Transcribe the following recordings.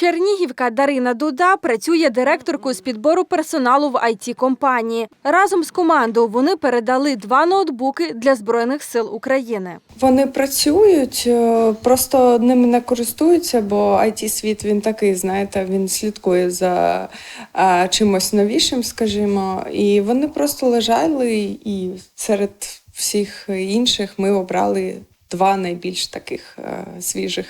Чернігівка Дарина Дуда працює директоркою з підбору персоналу в it компанії Разом з командою вони передали два ноутбуки для збройних сил України. Вони працюють, е, просто ними не користуються, бо it світ він такий, знаєте, він слідкує за е, чимось новішим, скажімо. І вони просто лежали, і серед всіх інших ми обрали два найбільш таких е, свіжих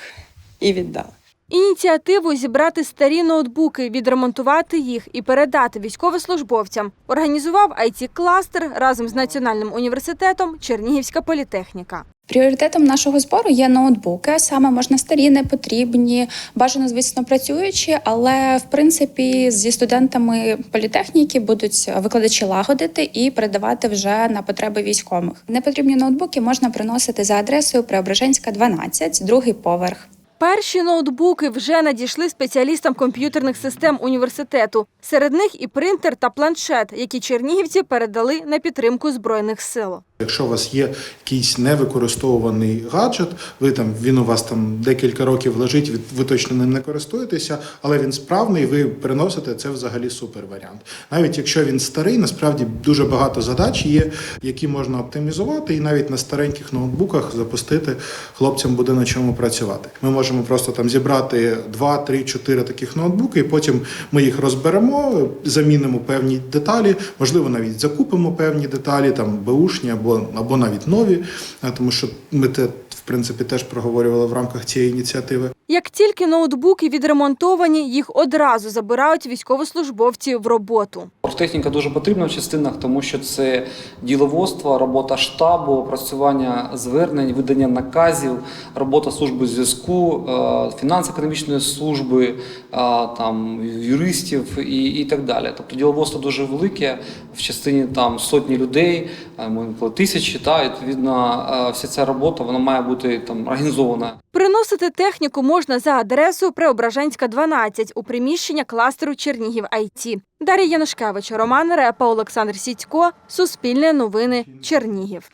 і віддали. Ініціативу зібрати старі ноутбуки, відремонтувати їх і передати військовослужбовцям організував it кластер разом з Національним університетом Чернігівська політехніка. Пріоритетом нашого збору є ноутбуки. Саме можна старі, не потрібні, бажано, звісно, працюючі, але в принципі зі студентами політехніки будуть викладачі лагодити і передавати вже на потреби військових. Непотрібні ноутбуки можна приносити за адресою Преображенська, 12, другий поверх. Перші ноутбуки вже надійшли спеціалістам комп'ютерних систем університету. Серед них і принтер та планшет, які чернігівці передали на підтримку збройних сил. Якщо у вас є якийсь невикористовуваний гаджет, ви там він у вас там декілька років лежить, ви- точно ним не користуєтеся, але він справний, ви переносите це взагалі супер варіант. Навіть якщо він старий, насправді дуже багато задач є, які можна оптимізувати, і навіть на стареньких ноутбуках запустити хлопцям буде на чому працювати. Ми можемо просто там зібрати 2, 3, 4 таких ноутбуки, і потім ми їх розберемо, замінимо певні деталі, можливо, навіть закупимо певні деталі, там беушні або, або навіть нові, а, тому що ми те, в принципі, теж проговорювали в рамках цієї ініціативи. Як тільки ноутбуки відремонтовані, їх одразу забирають військовослужбовці в роботу. Оргтехніка дуже потрібна в частинах, тому що це діловодство, робота штабу, опрацювання звернень, видання наказів, робота служби зв'язку, е, фінансово-економічної служби, е, там юристів і, і так далі. Тобто діловодство дуже велике в частині там сотні людей, е, тисячі. Та відповідно, вся ця робота вона має бути там організована. Приносити техніку можна за адресою Преображенська, 12 у приміщення кластеру Чернігів IT. Дар'я Янушкевич, Роман Репа, Олександр Сідько, Суспільне новини, Чернігів.